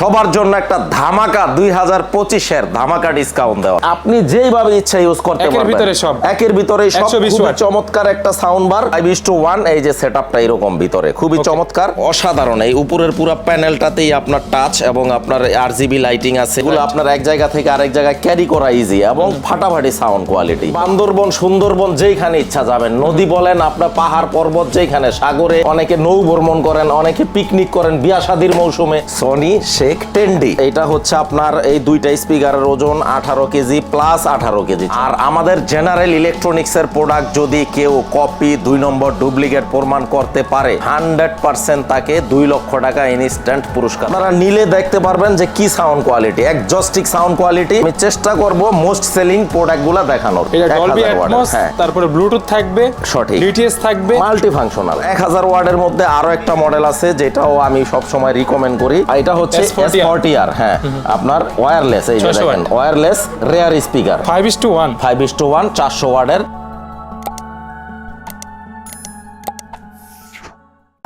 সবার জন্য একটা ধামাকা দুই হাজার পঁচিশের ধামাকা ডিসকাউন্ট দেওয়া। আপনি যেইভাবে ইচ্ছা ইউজ করতে একের পারবেন। ভিতরে সব। একের ভিতরে সব খুবই চমৎকার একটা sound bar five is two one এই যে সেট আপটা এরকম ভিতরে। খুবই চমৎকার অসাধারণ। এই উপরের পুরো প্যানেলটাতেই আপনার টাচ এবং আপনার আর জিবি লাইটিং আছে। এগুলো আপনার এক জায়গা থেকে আরেক জায়গায় ক্যারি করা ইজি এবং ফাটাফাটি সাউন্ড কোয়ালিটি বান্দরবন সুন্দরবন যেইখানে ইচ্ছা যাবেন। নদী বলেন আপনার পাহাড় পর্বত যেখানে সাগরে অনেকে নৌ ভ্রমণ করেন অনেকে পিকনিক করেন বিয়া শাদির মৌসুমে। সনি শেখ টেন্ডি এটা হচ্ছে আপনার এই দুইটা স্পিকারের ওজন আঠারো কেজি প্লাস আঠারো কেজি। আর আমাদের জেনারেল ইলেকট্রনিক্স এর প্রোডাক্ট যদি কেউ কপি দুই নম্বর ডুপ্লিকেট প্রমাণ করতে পারে হান্ড্রেড পার্সেন্ট তাকে দুই লক্ষ টাকা ইনস্ট্যান্ট পুরস্কার। আপনারা নিলে দেখতে পারবেন যে কি sound quality exhaustive sound quality আমি চেষ্টা করব মোস্ট সেলিং প্রোডাক্টগুলা দেখানোর। এটা 1000 ডলবি অ্যাটমস হ্যাঁ। তারপরে ব্লুটুথ থাকবে সঠিক। ডিটিএস থাকবে। মাল্টি ফাংশনাল এক হাজার ওয়ার্ডের মধ্যে আরও একটা মডেল আছে যেটাও আমি সব সময় রিকমেন্ড করি এটা হচ্ছে S40R ফর্টি আর হ্যাঁ। আপনার ওয়্যারলেস এই যে 600 দেখেন wireless rear speaker five is two one five is two one চারশো ওয়ার্ডের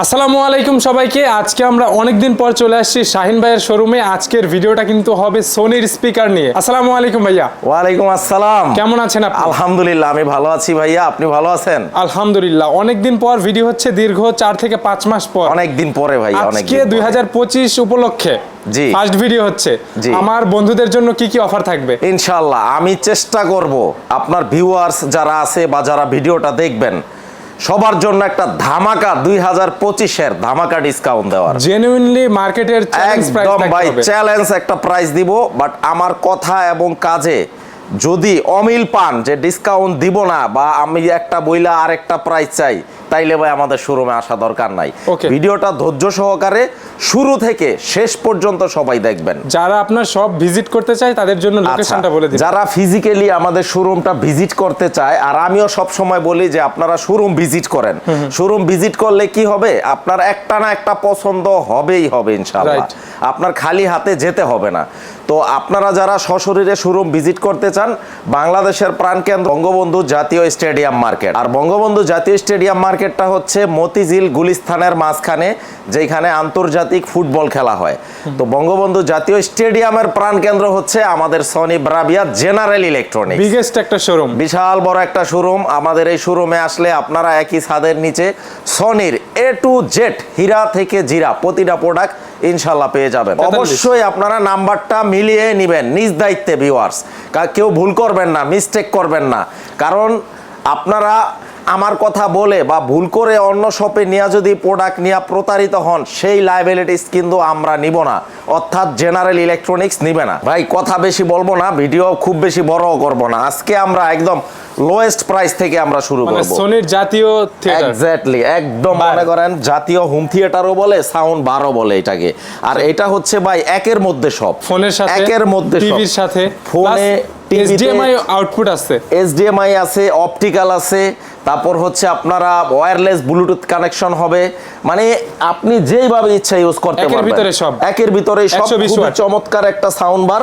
আসসালামু আলাইকুম সবাইকে। আজকে আমরা অনেকদিন পর চলে আসছি শাহিন ভাইয়ের শোরুমে। আজকের ভিডিওটা কিন্তু হবে সোনির স্পিকার নিয়ে। আসসালামু আলাইকুম ভাইয়া। ওয়ালাইকুম আসসালাম। কেমন আছেন আপনি? আলহামদুলিল্লাহ আমি ভালো আছি ভাইয়া। আপনি ভালো আছেন? আলহামদুলিল্লাহ। অনেকদিন পর ভিডিও হচ্ছে দীর্ঘ চার থেকে পাঁচ মাস পর। অনেক দিন পরে ভাইয়া অনেক আজকে দুই হাজার পঁচিশ উপলক্ষে জি। ফার্স্ট ভিডিও হচ্ছে। আমার বন্ধুদের জন্য কি কি অফার থাকবে? ইনশাল্লাহ আমি চেষ্টা করব আপনার ভিউয়ার্স যারা আছে বা যারা ভিডিওটা দেখবেন সবার জন্য একটা ধামাকা দুই হাজার পঁচিশের ধামাকা ডিসকাউন্ট দেওয়ার। জেনুইনলি মার্কেটের একদম ভাই চ্যালেঞ্জ একটা প্রাইস দিব বাট আমার কথা এবং কাজে যদি অমিল পান যে ডিসকাউন্ট দিব না বা আমি একটা বইলা আর একটা প্রাইস চাই তাইলে ভাই আমাদের শোরুমে আসা দরকার নাই। ভিডিওটা ধৈর্য সহকারে শুরু থেকে শেষ পর্যন্ত সবাই দেখবেন। যারা আপনার সব ভিজিট করতে চায় তাদের জন্য আচ্ছা, লোকেশনটা বলে দিন যারা ফিজিক্যালি আমাদের শোরুমটা ভিজিট করতে চায় আর আমিও সব সময় বলি যে আপনারা শোরুম ভিজিট করেন। শোরুম ভিজিট করলে কি হবে? আপনার একটা না একটা পছন্দ হবেই হবে ইনশাআল্লাহ। আপনার খালি হাতে যেতে হবে না। তো আপনারা যারা সশরীরে শোরুম ভিজিট করতে চান বাংলাদেশের প্রাণকেন্দ্র বঙ্গবন্ধু জাতীয় স্টেডিয়াম মার্কেট। আর বঙ্গবন্ধু জাতীয় স্টেডিয়াম মার্কেটটা হচ্ছে মতিঝিল গুলিস্থানের মাঝখানে যেখানে আন্তর্জাতিক ফুটবল খেলা হয়। তো বঙ্গবন্ধু জাতীয় স্টেডিয়ামের প্রাণকেন্দ্র হচ্ছে আমাদের Sony Bravia general electronics. Biggest একটা শোরুম বিশাল বড় একটা শোরুম আমাদের এই শোরুমে আসলে আপনারা একই ছাদের নিচে সনির এ টু জেড হীরা থেকে জিরা প্রতিটা প্রোডাক্ট ইনশাল্লাহ পেয়ে যাবেন। অবশ্যই আপনারা নাম্বারটা মিলিয়ে নিবেন নিজ দায়িত্বে ভিউয়ার্স কেউ ভুল করবেন না মিস্টেক করবেন না। কারণ আপনারা আমার কথা বলে বা ভুল করে অন্য শপে নিয়ে যদি প্রোডাক্ট নিয়ে প্রতারিত হন সেই লাইবিলিটিস কিন্তু আমরা নিব না। অর্থাৎ জেনারেল ইলেকট্রনিক্স নিবে না। ভাই কথা বেশি বলব না ভিডিও খুব বেশি বড় করব না। আজকে আমরা একদম লোয়েস্ট প্রাইস থেকে আমরা শুরু মানে করব। সোনির জাতীয় থিয়েটার এক্স্যাক্টলি একদম মনে করেন জাতীয় হোম থিয়েটারও বলে সাউন্ড বারও বলে এটাকে। আর এটা হচ্ছে ভাই একের মধ্যে সব। ফোনের সাথে একের মধ্যে সব। টিভির সাথে ফোনে এইচডিএমআই আউটপুট আছে। এইচডিএমআই আছে অপটিক্যাল আছে তারপর হচ্ছে আপনারা ওয়্যারলেস ব্লুটুথ কানেকশন হবে। মানে আপনি যেইভাবে ইচ্ছা ইউজ করতে একের পারবেন। ভিতরে সব। একের ভিতরে সব 120 খুবই চমৎকার একটা sound bar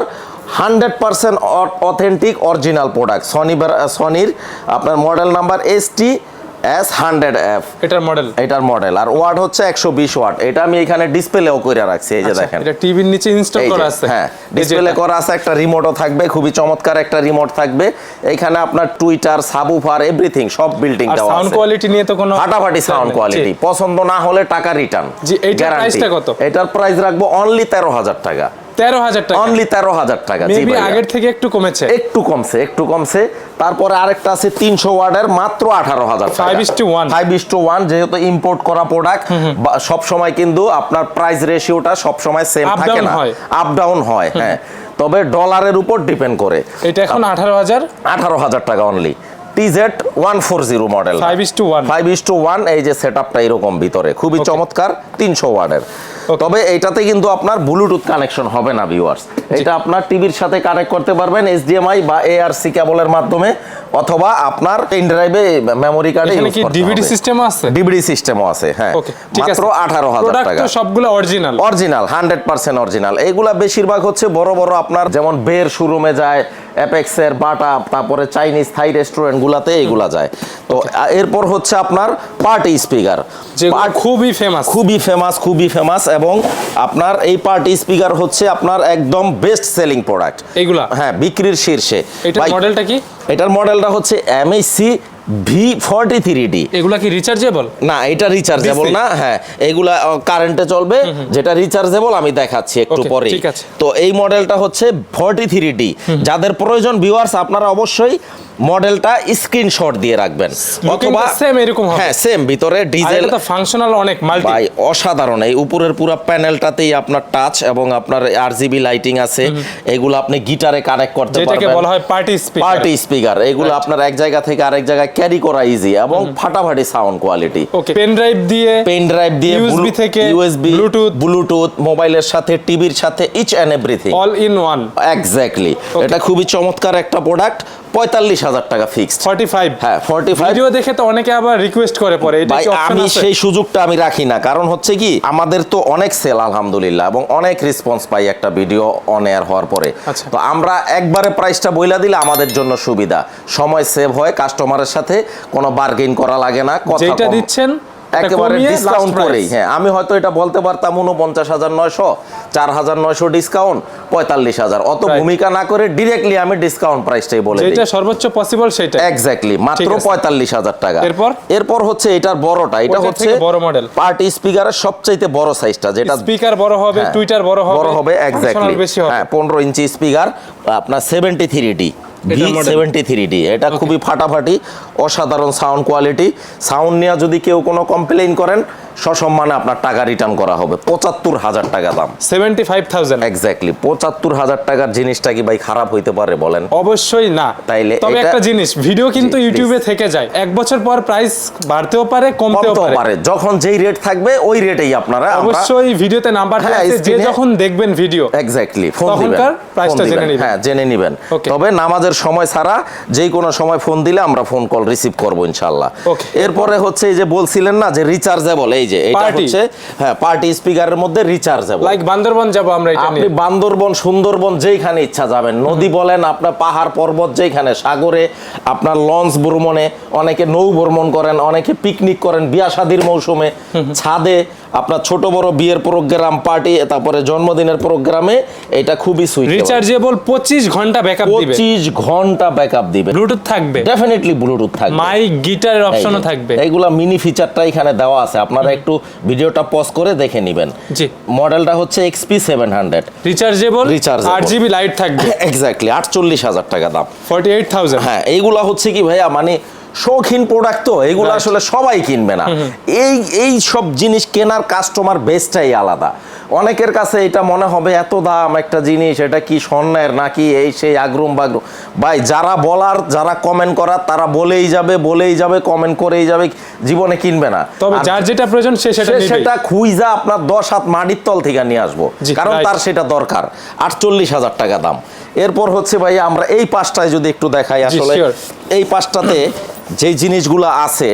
hundred percent authentic original product Sony সনির আপনার model number S T S hundred F এটার মডেল এটার মডেল আর ওয়াট হচ্ছে একশো বিশ ওয়াট এটা আমি এখানে ডিসপ্লেও করে রাখছি এই যে দেখেন। এটা টিভির নিচে ইনস্টল করা আছে। হ্যাঁ ডিসপ্লে করা আছে একটা রিমোটও থাকবে খুবই চমৎকার একটা রিমোট থাকবে। এখানে আপনার টুইটার সাবুফার এভরিথিং সব বিল্ডিং দেওয়া সাউন্ড কোয়ালিটি নিয়ে তো কোনো ফাটাফাটি সাউন্ড কোয়ালিটি পছন্দ না হলে টাকা রিটার্ন জি, এইটার price-টা কত? এটার প্রাইস রাখব অনলি তেরো হাজার টাকা। তেরো হাজার টাকা। অনলি তেরো হাজার টাকা জি আগের থেকে একটু কমেছে। একটু কমছে একটু কমছে। তারপরে আরেকটা আছে তিনশো ওয়ার্ডের মাত্র আঠারো হাজার five is two one five is two one যেহেতু ইম্পোর্ট করা প্রোডাক্ট সব সময় কিন্তু আপনার প্রাইস রেশিওটা সব সময় সেম থাকে না। আপ ডাউন হয় হ্যাঁ। তবে ডলারের উপর ডিপেন্ড করে। এটা এখন আঠারো হাজার? আঠারো হাজার টাকা only TZ one four zero model five is two one five is two one এই যে সেট আপটা এরকম ভিতরে। খুবই চমৎকার তিনশো Okay. তবে এইটাতে কিন্তু আপনার ব্লুটুথ কানেকশন হবে না ভিউয়ার্স এটা আপনার টিভির সাথে কানেক্ট করতে পারবেন এইচডিএমআই বা এআরসি কেবলের মাধ্যমে অথবা আপনার পেন ড্রাইভে মেমোরি কার্ডে এখানে কি ডিভিডি সিস্টেম আছে? ডিভিডি সিস্টেমও আছে হ্যাঁ। ঠিক আছে। মাত্র আঠারো হাজার প্রোডাক্ট টাকা। তো সবগুলো original original hundred percent original এইগুলা বেশিরভাগ হচ্ছে বড় বড় আপনার যেমন বের শোরুমে যায় অ্যাপেক্সের বাটা তারপরে চাইনিজ থাই রেস্টুরেন্ট গুলাতে এইগুলা যায়। তো এরপর হচ্ছে আপনার পার্টি স্পিকার খুবই ফেমাস খুবই ফেমাস খুবই ফেমাস এবং আপনার এই পার্টি স্পিকার হচ্ছে আপনার একদম বেস্ট সেলিং প্রোডাক্ট এগুলা? হ্যাঁ বিক্রির শীর্ষে। এটার মডেলটা কি? এটার মডেলটা হচ্ছে MAC V forty three D এগুলা কি রিচার্জেবল না এটা রিচার্জেবল না হ্যাঁ। এগুলা কারেন্টে চলবে। যেটা রিচার্জেবল আমি দেখাচ্ছি একটু পরে তো এই মডেলটা হচ্ছে ফর্টি থ্রি ডি যাদের প্রয়োজন ভিউয়ার্স আপনারা অবশ্যই মডেলটা স্ক্রিনশট দিয়ে রাখবেন। টা same এরকম হ্যাঁ সেম ভিতরে ডিজেল এটা ফাংশনাল অনেক মাল্টি ভাই অসাধারণ। এই উপরের পুরো প্যানেলটাতেই আপনার টাচ এবং আপনার আরজিবি লাইটিং আছে। এগুলো আপনি গিটারে কানেক্ট করতে যেটাকে বলা হয় পার্টি স্পিকার পার্টি স্পিকার এগুলো আপনার এক জায়গা থেকে আরেক জায়গায় ক্যারি করা ইজি এবং ফাটাফাটি sound quality okay pen drive দিয়ে পেন ড্রাইভ দিয়ে USB থেকে ইউএসবি Bluetooth। ব্লুটুথ মোবাইলের সাথে টিভির সাথে each and everything all in one exactly এটা খুবই চমৎকার একটা প্রোডাক্ট পঁয়তাল্লিশ হাজার টাকা ফিক্সড 45 হ্যাঁ ফর্টি ফাইভ ভিডিও দেখে তো অনেকে আবার রিকোয়েস্ট করে পরে ভাই আমি সেই সুযোগটা আমি রাখি না কারণ হচ্ছে কি আমাদের তো অনেক সেল আলহামদুলিল্লাহ এবং অনেক রেসপন্স পাই একটা ভিডিও অন এয়ার হওয়ার পরে। আচ্ছা। তো আমরা একবারে প্রাইসটা বইলা দিলে আমাদের জন্য সুবিধা। সময় সেভ হয় কাস্টমারের সাথে কোনো বার্গেন করা লাগে না কথা যেটা দিচ্ছেন একেবারে ডিসকাউন্ট করেই হ্যাঁ আমি হয়তো এটা বলতে পারতাম উনপঞ্চাশ হাজার নয়শো চার হাজার নয়শো ডিসকাউন্ট পঁয়তাল্লিশ হাজার। অত ভূমিকা না করে ডিরেক্টলি আমি ডিসকাউন্ট প্রাইসটাই বলে যেটা সর্বোচ্চ পসিবল সেটা এক্স্যাক্টলি মাত্র পঁয়তাল্লিশ হাজার টাকা। এরপর? এরপর হচ্ছে এটার বড়টা এটা হচ্ছে বড় model। পার্টি স্পিকারের সবচাইতে বড় সাইজটা যেটা স্পিকার বড় হবে হ্যাঁ, টুইটার বড় হবে বড় হবে এক্স্যাক্টলি হ্যাঁ পনেরো ইঞ্চি স্পিকার আপনার seventy three D V seventy three D এটা খুবই ফাটাফাটি। অসাধারণ সাউন্ড কোয়ালিটি। সাউন্ড নিয়ে যদি কেউ কোনো কমপ্লেইন করেন সসম্মানে আপনার টাকা রিটার্ন করা হবে। পঁচাত্তর হাজার টাকা দাম। Seventy five thousand. এক্স্যাক্টলি পঁচাত্তর হাজার টাকার জিনিসটা কি ভাই খারাপ হইতে পারে বলেন? অবশ্যই না। তাইলে তবে একটা জিনিস ভিডিও কিন্তু ইউটিউবে থেকে যায়। এক বছর পর প্রাইস বাড়তেও পারে কমতেও পারে। যখন যেই রেট থাকবে ওই রেটেই আপনারা অবশ্যই ভিডিওতে নাম্বার হ্যাঁ, আছে। যে যখন দেখবেন ভিডিও এক্স্যাক্টলি ফোন দিবেন। price-টা জেনে। নিবেন। হ্যাঁ জেনে নেবেন। তবে নামাজের সময় ছাড়া যেই কোনো সময় ফোন দিলে আমরা ফোন কল রিসিভ করব ইনশাআল্লাহ। এরপরে হচ্ছে এই যে বলছিলেন না যে রিচার্জেবল এই যে এটা হচ্ছে হ্যাঁ পার্টি স্পিকারের মধ্যে রিচার্জেবল লাইক বান্দরবন যাব আমরা এটা আপনি বান্দরবন সুন্দরবন যেইখানে ইচ্ছা যাবেন। নদী বলেন আপনার পাহাড় পর্বত যেইখানে সাগরে আপনার লঞ্চ ভ্রমণে অনেকে নৌ ভ্রমণ করেন অনেকে পিকনিক করেন বিয়া শাদির মৌসুমে ছাদে আপনার ছোট বড় বিয়ের প্রোগ্রাম পার্টি তারপরে জন্মদিনের প্রোগ্রামে এটা খুবই সুইট রিচার্জেবল পঁচিশ ঘণ্টা ব্যাকআপ দিবে। পঁচিশ ঘণ্টা ব্যাকআপ দিবে। ব্লুটুথ থাকবে। ডেফিনেটলি ব্লুটুথ থাকবে। মাই গিটারের অপশনও থাকবে। এইগুলা মিনি ফিচারটা এখানে দেওয়া আছে। আপনারা একটু ভিডিওটা পজ করে দেখে নেবেন। জি। মডেলটা হচ্ছে XP seven hundred rechargeable recharge আট জিবি লাইট থাকবে। এক্স্যাক্টলি আটচল্লিশ হাজার টাকা দাম। ফর্টি এইট থাউজেন্ড হ্যাঁ এইগুলা হচ্ছে কি ভাইয়া মানে শৌখিন প্রোডাক্ট তো এগুলো আসলে সবাই কিনবে না। এই এই সব জিনিস কেনার কাস্টমার বেসটাই আলাদা। অনেকের কাছে এটা মনে হবে এত দাম একটা জিনিস এটা কি স্বর্ণের নাকি এই সেই আগ্রুম বাগ্রুম? ভাই যারা বলার যারা কমেন্ট করার তারা বলেই যাবে বলেই যাবে কমেন্ট করেই যাবে জীবনে কিনবে না। তবে যার যেটা প্রয়োজন সে সেটা সেটা খুইজা আপনার দশ হাত মাটির তল থেকে নিয়ে আসব। কারণ তার সেটা দরকার। আটচল্লিশ হাজার টাকা দাম। এরপর হচ্ছে ভাই আমরা এই পাশটায় যদি একটু দেখাই আসলে এই পাশটাতে যেই জিনিসগুলো আছে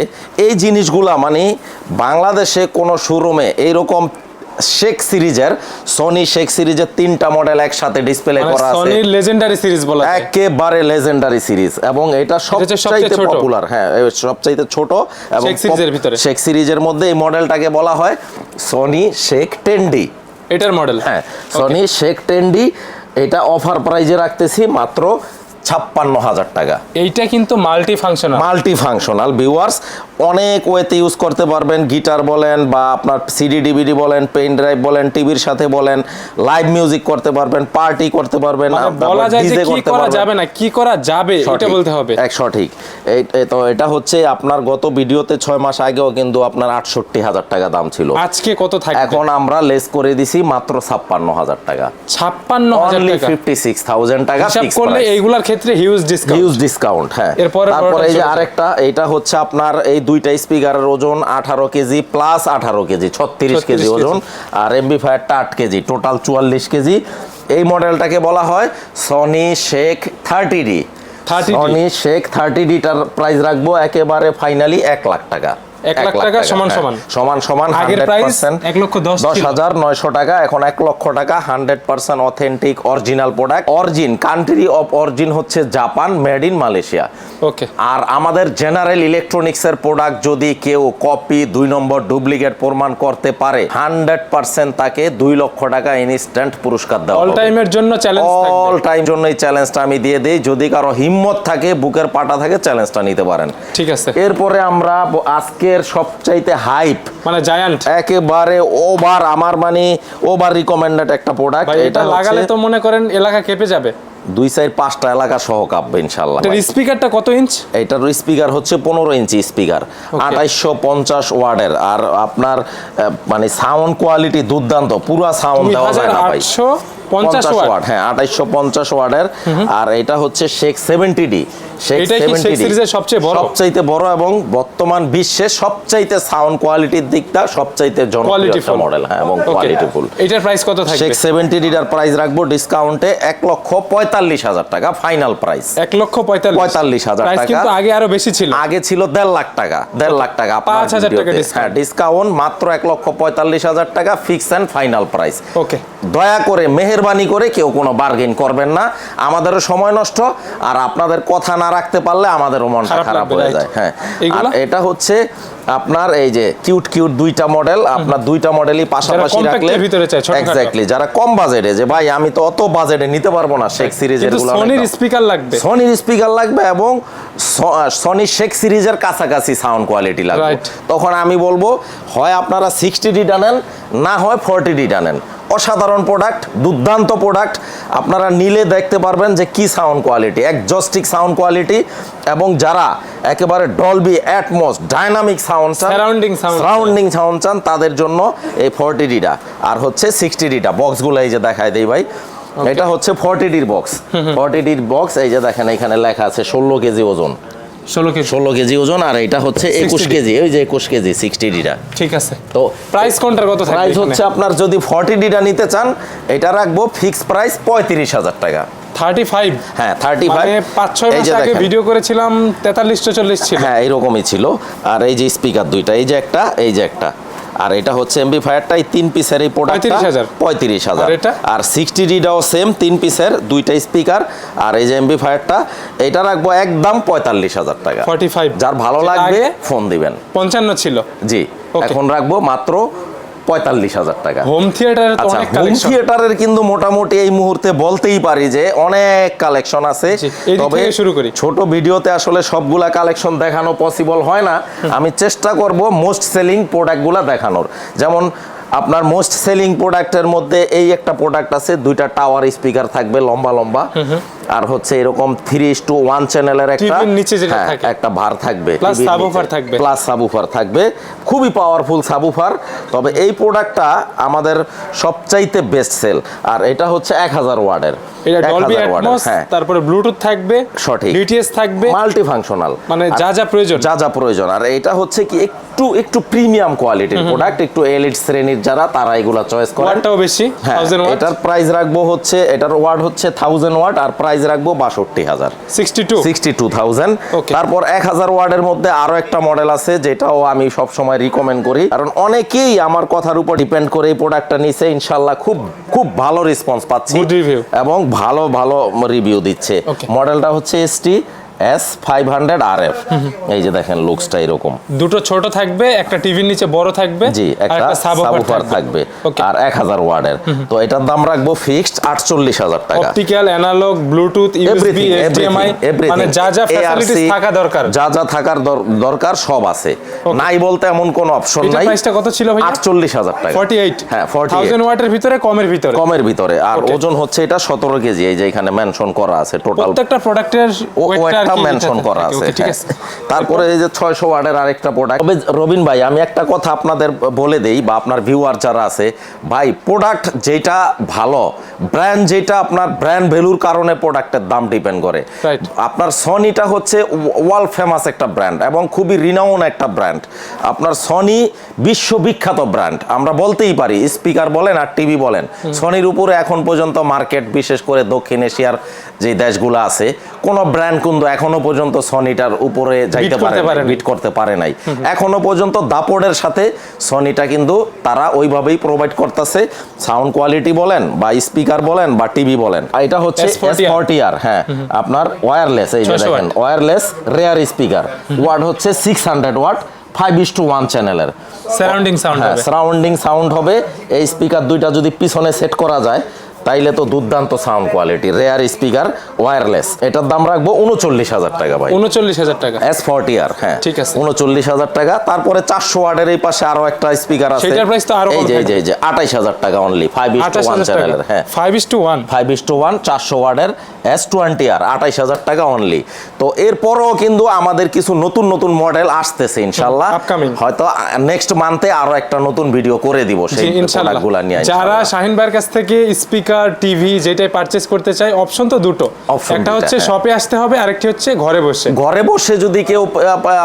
এই জিনিসগুলা মানে বাংলাদেশে কোনো শোরুমে এইরকম শেখ সিরিজের সনি শেখ সিরিজের তিনটা মডেল একসাথে ডিসপ্লে মানে করা আছে। সনির লেজেন্ডারি সিরিজ বলা যায়। একেবারে লেজেন্ডারি সিরিজ এবং এটা সবচেয়ে সবচাইতে পপুলার হ্যাঁ এ সবচাইতে ছোট এবং শেখ সিরিজের ভিতরে। শেখ সিরিজের মধ্যে এই মডেলটাকে বলা হয় সনি শেখ টেন্ডি। এটার মডেল হ্যাঁ সনি শেখ টেন্ডি এটা অফার প্রাইজে রাখতেছি মাত্র ছাপ্পান্ন হাজার টাকা। এইটা কিন্তু multi functional multi functional viewers অনেক ওয়েতে ইউজ করতে পারবেন। গিটার বলেন বা আপনার সিডি ডিভিডি বলেন পেন ড্রাইভ বলেন টিভির সাথে বলেন লাইভ মিউজিক করতে পারবেন পার্টি করতে পারবেন মানে বলা যায় যে কি করা যাবে না কি করা যাবে এটা বলতে হবে। এক সঠিক। এই তো এটা হচ্ছে আপনার গত ভিডিওতে ছয় মাস আগেও কিন্তু আপনার আটষট্টি হাজার টাকা দাম ছিল। আজকে কত থাকবে? এখন আমরা লেস করে দিছি মাত্র ছাপ্পান্ন হাজার টাকা। ছাপ্পান্ন হাজার টাকা। ফিফটি সিক্স থাউজেন্ড টাকা হিসাব করলে এইগুলার ক্ষেত্রে হিউজ ডিসকাউন্ট হিউজ ডিসকাউন্ট হ্যাঁ। এরপরে তারপরে এই যে আরেকটা এটা হচ্ছে আপনার এই দুইটা স্পিকারের ওজন আঠারো কেজি প্লাস আঠারো কেজি ছত্রিশ 36 কেজি। ওজন। আর এমবি ফায়ারটা আট কেজি টোটাল চুয়াল্লিশ কেজি। এই মডেলটাকে বলা হয় Sony shake thirty D 30D Sony shake thirty deter price রাখব একেবারে ফাইনালি এক লাখ টাকা। এক লাখ টাকা সমান। সমান। সমান সমান আগের price এক লক্ষ দশ দশ হাজার নয়শো টাকা এখন এক লক্ষ টাকা hundred percent authentic original product origin country of origin হচ্ছে Japan made in Malaysia. Okay আর আমাদের জেনারেল ইলেকট্রনিক্সের প্রোডাক্ট যদি কেউ কপি দুই নম্বর ডুপ্লিকেট প্রমাণ করতে পারে হান্ড্রেড পার্সেন্ট তাকে দুই লক্ষ টাকা ইনস্ট্যান্ট পুরস্কার দেওয়া অল। টাইমের জন্য চ্যালেঞ্জ অল টাইম জন্য এই চ্যালেঞ্জটা আমি দিয়ে দিই। যদি কারও হিম্মত থাকে বুকের পাটা থাকে চ্যালেঞ্জটা নিতে পারেন। ঠিক আছে। এরপরে আমরা ব- আজকের সবচাইতে হাইপ মানে জায়ান্ট একেবারে ওভার আমার মানে ওভার রিকমেন্ডেড একটা প্রোডাক্ট এটা লাগালে তো মনে করেন এলাকা কেঁপে যাবে। দুই সাইড পাঁচটা এলাকা সহ কাঁপবে ইনশাল্লাহ এটার স্পিকারটা কত ইঞ্চ এটার স্পিকার হচ্ছে পনেরো ইঞ্চি স্পিকার আঠাইশশো পঞ্চাশ ওয়ার্ডের। আর আপনার মানে সাউন্ড কোয়ালিটি দুর্দান্ত পুরা সাউন্ড দেওয়া যায় না ভাই। পঞ্চাশ ওয়াট। হ্যাঁ আঠাইশশো পঞ্চাশ ওয়ার্ডের আর এটা হচ্ছে shake seventy D shake seventy সবচেয়ে বড়? সবচাইতে বড় এবং বর্তমান বিশ্বে সবচাইতে সাউন্ড কোয়ালিটির দিকটা সবচাইতে জনপ্রিয় মডেল হ্যাঁ এবং কোয়ালিটি এটার প্রাইস কত থাকবে? শেখ সেভেন্টি ডিটার প্রাইস রাখব ডিসকাউন্টে এক লক্ষ পঁয়তাল্লিশ হাজার টাকা ফাইনাল প্রাইস এক লক্ষ পঁয়তাল্লিশ। পঁয়তাল্লিশ হাজার প্রাইস টাকা। কিন্তু আগে আরও বেশি ছিল। আগে ছিল দেড় লাখ টাকা দেড় লাখ টাকা পাঁচ হাজার টাকা হ্যাঁ ডিসকাউন্ট মাত্র এক লক্ষ পঁয়তাল্লিশ হাজার টাকা fix and final price okay দয়া করে মেহেরবানি করে কেউ কোনো বার্গেন করবেন না। আমাদেরও সময় নষ্ট আর আপনাদের কথা না রাখতে পারলে আমাদেরও মনটা খারাপ হয়ে যায়। হ্যাঁ আর এটা হচ্ছে আপনার এই যে কিউট কিউট দুইটা মডেল আপনার দুইটা মডেলই পাশাপাশি রাখলে। এক্স্যাক্টলি যারা কম বাজেটে যে ভাই আমি তো অত বাজেটে নিতে পারব না শেখ সিরিজেরগুলো সোনির স্পিকার লাগবে। সনির স্পিকার লাগবে এবং সনি শেখ সিরিজের কাছাকাছি সাউন্ড কোয়ালিটি লাগবে। তখন আমি বলব হয় আপনারা সিক্সটি ডিটা নেন না হয় ফর্টি ডিটা নেন। অসাধারণ প্রোডাক্ট দুর্দান্ত প্রোডাক্ট আপনারা নিলে দেখতে পারবেন যে কি sound quality exhaustive sound quality এবং যারা একেবারে ডলবি অ্যাটমস ডাইনামিক সাউন্ড চান sound। সাউন্ডিং সাউন্ড চান তাদের জন্য এই ফর্টি ডিটা আর হচ্ছে সিক্সটি ডিটা বক্সগুলো এই যে দেখায় দেই ভাই। এটা হচ্ছে ফর্টি ডির বক্স ফর্টি ডির বক্স এই যে দেখেন এখানে লেখা আছে ষোলো কেজি ওজন। ষোলো কেজি। ষোলো কেজি ওজন আর এটা হচ্ছে একুশ কেজি। ওই যে একুশ কেজি সিক্সটি ডিটা ঠিক আছে। তো প্রাইস কোনটার কত প্রাইস হচ্ছে আপনার যদি ফর্টি ডিটা নিতে চান এটা রাখব ফিক্স প্রাইস পঁয়ত্রিশ হাজার টাকা। থার্টি ফাইভ হ্যাঁ থার্টি মানে ফাইভ পাঁচ ছয় মাস আগে ভিডিও করেছিলাম তেতাল্লিশ চল্লিশ ছিল। হ্যাঁ এইরকমই ছিল। আর এই যে স্পিকার দুইটা এই যে একটা এই যে একটা। আর এটা হচ্ছে এমবি ফায়ারটা এই তিন পিসের এই প্রোডাক্ট 35,000 পঁয়ত্রিশ হাজার। আর এটা? আর সিক্সটি ডিটাও সেম তিন পিসের দুইটা স্পিকার আর এই যে এমবি ফায়ারটা এটা রাখব একদম পঁয়তাল্লিশ হাজার টাকা। ফর্টি ফাইভ যার ভালো লাগবে ফোন দিবেন। পঞ্চান্ন ছিল। জি. এখন রাখব মাত্র পঁয়তাল্লিশ হাজার টাকা। হোম থিয়েটারের আচ্ছা হোম থিয়েটারের কিন্তু মোটামুটি এই মুহূর্তে বলতেই পারি যে অনেক কালেকশন আছে। থেকে শুরু করি। ছোট ভিডিওতে আসলে সবগুলা কালেকশন দেখানো পসিবল হয় না। আমি চেষ্টা করব মোস্ট সেলিং প্রোডাক্টগুলা দেখানোর। যেমন আপনার মোস্ট সেলিং প্রোডাক্টের মধ্যে এই একটা প্রোডাক্ট আছে দুইটা টাওয়ার স্পিকার থাকবে লম্বা লম্বা। আর হচ্ছে এরকম থ্রি টু ওয়ান চ্যানেলের একটা নিচে যেটা হ্যাঁ, থাকে। একটা ভার থাকবে। থাকবে। প্লাস সাবুফার থাকবে। খুবই পাওয়ারফুল সাবুফার তবে এই প্রোডাক্টটা আমাদের সবচাইতে বেস্ট সেল আর এটা হচ্ছে এক হাজার ওয়ার্ডের। এটা ডলবি অ্যাটমস হ্যাঁ। তারপরে ব্লুটুথ থাকবে সঠিক। ডিটিএস থাকবে। মাল্টি ফাংশনাল মানে যা যা প্রয়োজন। যা যা প্রয়োজন। আর এটা হচ্ছে কি একটু একটু প্রিমিয়াম কোয়ালিটির প্রোডাক্ট একটু এলিট শ্রেণির যারা তারা এগুলা চয়েস করেন ওয়াটটাও বেশি হ্যাঁ ওয়াট এটার প্রাইস রাখব হচ্ছে এটার ওয়াট হচ্ছে থাউজেন্ড ওয়াট আর প্রাইস রাখব বাষট্টি হাজার। সিক্সটি টু থাউজেন্ড তারপর এক হাজার ওয়ার্ডের মধ্যে আরও একটা মডেল আছে যেটাও আমি সব সময় রিকমেন্ড করি। কারণ অনেকেই আমার কথার উপর ডিপেন্ড করে এই প্রোডাক্টটা নিছে ইনশাল্লাহ খুব খুব ভালো রেসপন্স পাচ্ছি এবং ভালো ভালো রিভিউ দিচ্ছে. মডেলটা হচ্ছে ST S five hundred R F এই যে দেখেন লুকসটা এরকম। দুটো ছোট থাকবে একটা টিভির নিচে বড় থাকবে জি একটা থাকবে। আর এক হাজার ওয়ার্ডের তো এটার দাম রাখব ফিক্সড আটচল্লিশ হাজার টাকা। Optical analogue Bluetooth USB HDMI. মানে যা যা ফ্যাসিলিটিস থাকা দরকার। যা যা থাকার দরকার সব আছে। নাই বলতে এমন কোন অপশন নাই। প্রাইসটা কত ছিল ভাই হাজার টাকা। 48 হ্যাঁ ফর্টি থাউজেন্ড ওয়াটের ভিতরে কমের ভিতরে। কমের ভিতরে। আর ওজন হচ্ছে এটা সতেরো কেজি এই যে এখানে মেনশন করা আছে টোটাল প্রত্যেকটা প্রোডাক্টের ও ওয়েটটা মেনশন করা আছে। তারপরে এই যে ছয়শো আরেকটা প্রোডাক্ট তবে রবিন ভাই আমি একটা কথা আপনাদের বলে দেই বা আপনার ভিউয়ার যারা আছে ভাই প্রোডাক্ট যেটা ভালো ব্র্যান্ড যেটা আপনার ব্র্যান্ড ভ্যালুর কারণে প্রোডাক্টের দাম ডিপেন্ড করে। আপনার সনিটা হচ্ছে ওয়ার্ল্ড ফেমাস একটা ব্র্যান্ড এবং খুবই রিনাউন একটা ব্র্যান্ড আপনার সনি বিশ্ববিখ্যাত ব্র্যান্ড আমরা বলতেই পারি স্পিকার বলেন আর টিভি বলেন সনির উপরে এখন পর্যন্ত মার্কেট বিশেষ করে দক্ষিণ এশিয়ার যে দেশগুলো আছে কোনো ব্র্যান্ড কিন্তু এখনও পর্যন্ত সনিটার উপরে যাইতে পারে। বিট করতে পারে নাই। এখনও পর্যন্ত দাপড়ের সাথে সনিটা কিন্তু তারা ওইভাবেই প্রোভাইড করতেছে। সাউন্ড কোয়ালিটি বলেন বা স্পিকার বলেন বা টিভি বলেন। আর এটা হচ্ছে S40R S40R হ্যাঁ। আপনার ওয়্যারলেস এই যে দেখেন ওয়্যারলেস রেয়ার স্পিকার ওয়াট হচ্ছে six hundred watt five is two one চ্যানেলের সারাউন্ডিং সাউন্ড সারাউন্ডিং সাউন্ড হবে। এই স্পিকার দুইটা যদি পিছনে সেট করা যায় তাইলে তো দুর্দান্ত sound quality rear speaker wireless এটার দাম রাখব উনচল্লিশ হাজার টাকা ভাই। উনচল্লিশ হাজার টাকা। এস ফর্টি আর হ্যাঁ ঠিক আছে। উনচল্লিশ হাজার টাকা তারপরে চারশো ওয়ার্ডের এই পাশে আরও একটা স্পিকার আছে। সেটার price তো আরও এই যে এই যে এই যে আঠাইশ হাজার টাকা only five is two one চ্যানেলের হ্যাঁ। Five is two one five is two one চারশো ওয়ার্ডের এস টোয়েন্টি আর আঠাইশ হাজার টাকা অনলি তো এরপরও কিন্তু আমাদের কিছু নতুন নতুন মডেল আসতেছে ইনশাল্লাহ। হয়তো নেক্সট মান্থে আরও একটা নতুন ভিডিও করে দিব সেই ইনশাল্লাহ। যারা শাহিন ভাইয়ের কাছ থেকে স্পিকার টিভি যেটাই পারচেজ করতে চাই অপশন তো দুটো। একটা হচ্ছে হ্যাঁ। শপে আসতে হবে আরেকটি হচ্ছে ঘরে বসে। ঘরে বসে যদি কেউ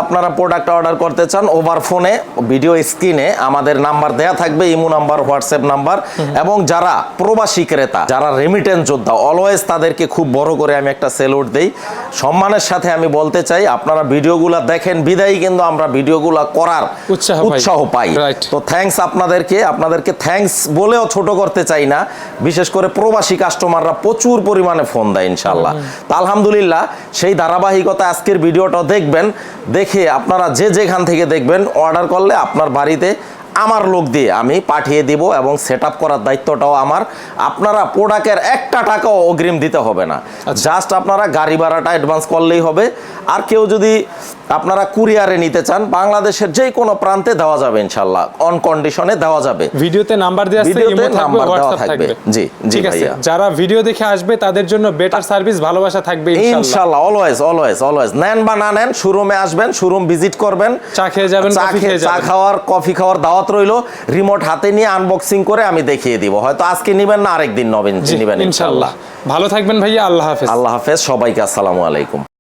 আপনারা প্রোডাক্ট অর্ডার করতে চান ওভার ফোনে ভিডিও স্ক্রিনে আমাদের নাম্বার দেয়া থাকবে ইমো নাম্বার হোয়াটসঅ্যাপ নাম্বার এবং যারা প্রবাসী ক্রেতা যারা রেমিটেন্স যোদ্ধা অলওয়েজ তাদেরকে খুব বড় করে আমি একটা সেলুট দেই। সম্মানের সাথে আমি বলতে চাই আপনারা ভিডিওগুলো দেখেন বিদায়ী কিন্তু আমরা ভিডিওগুলো করার উৎসাহ পাই। তো থ্যাঙ্কস আপনাদেরকে আপনাদেরকে থ্যাঙ্কস বলেও ছোট করতে চাই না। বিশেষ করে প্রবাসী কাস্টমাররা প্রচুর পরিমাণে ফোন দেয় ইনশাল্লাহ তা আলহামদুলিল্লাহ সেই ধারাবাহিকতা আজকের ভিডিওটা দেখবেন দেখে আপনারা যে যেখান থেকে দেখবেন অর্ডার করলে আপনার বাড়িতে আমার লোক দিয়ে আমি পাঠিয়ে দিব এবং সেট আপ করার দায়িত্বটাও আমার। আপনারা প্রোডাক্টের একটা টাকাও অগ্রিম দিতে হবে না। জাস্ট আপনারা গাড়ি ভাড়াটা অ্যাডভান্স করলেই হবে। আর কেউ যদি আপনারা কুরিয়ারে নিতে চান বাংলাদেশের যে কোনো প্রান্তে দেওয়া যাবে ইনশাল্লাহ অন কন্ডিশনে দেওয়া যাবে। ভিডিওতে নাম্বার দেওয়া আছে ভিডিওতে নাম্বার দেওয়া থাকবে। জি, জি ভাইয়া। যারা ভিডিও দেখে আসবে তাদের জন্য বেটার সার্ভিস ভালোবাসা থাকবে ইনশাআল্লাহ। ইনশাল্লাহ অলওয়েজ অলওয়েজ অলওয়েজ নেন বা না নেন শোরুমে আসবেন শোরুম ভিজিট করবেন। চা খেয়ে যাবেন চা খাওয়ার কফি খাওয়ার দাওয়াত রইল। রিমোট হাতে নিয়ে আনবক্সিং করে আমি দেখিয়ে দিব। হয়তো আজকে নেবেন না আরেকদিন নবেন নেবেন ইনশাল্লাহ ভালো থাকবেন ভাইয়া আল্লাহ হাফেজ। আল্লাহ হাফেজ। সবাইকে আসসালামু আলাইকুম।